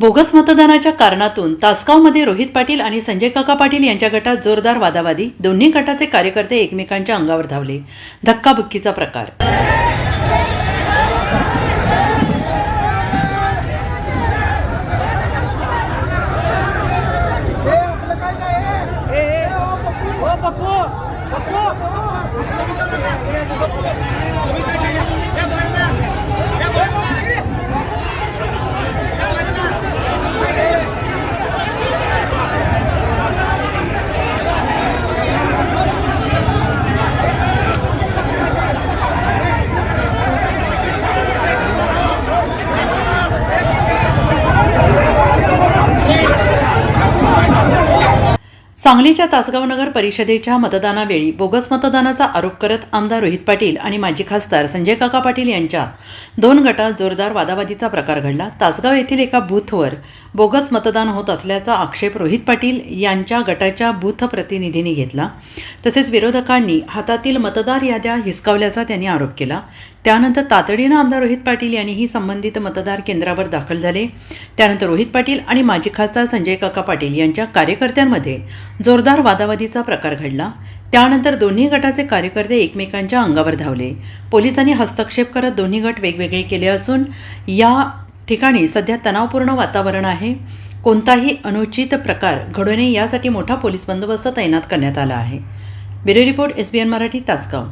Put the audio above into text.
Bogus मतदानाच्या कारणातून तासगावमध्ये रोहित पाटील आणि संजय काका पाटील यांच्या गटात जोरदार वादावादी दोन्ही गटाचे कार्यकर्ते एकमेकांच्या अंगावर धावले धक्काबुक्कीचा प्रकार सांगलीच्या तासगाव नगर परिषदेच्या मतदानावेळी बोगस मतदानाचा आरोप करत आमदार रोहित पाटील आणि माजी खासदार संजय काका पाटील यांच्या दोन गटात जोरदार वादावादीचा प्रकार घडला. तासगाव येथील एका बूथवर बोगस मतदान होत असल्याचा आक्षेप रोहित पाटील यांच्या गटाच्या बूथ प्रतिनिधींनी घेतला. तसेच विरोधकांनी हातातील मतदार याद्या हिसकावल्याचा त्यांनी आरोप केला. त्यानंतर तातडीनं आमदार रोहित पाटील यांनीही संबंधित मतदार केंद्रावर दाखल झाले. त्यानंतर रोहित पाटील आणि माजी खासदार संजय काका पाटील यांच्या कार्यकर्त्यांमध्ये जोरदार वादावादीचा प्रकार घडला. त्यानंतर दोन्ही गटाचे कार्यकर्ते एकमेकांच्या अंगावर धावले. पोलिसांनी हस्तक्षेप करत दोन्ही गट वेगवेगळे केले असून या ठिकाणी सध्या तणावपूर्ण वातावरण आहे. कोणताही अनुचित प्रकार घडू नये यासाठी मोठा पोलीस बंदोबस्त तैनात करण्यात आला आहे. Bureau report S B N Marathi Tasgaon.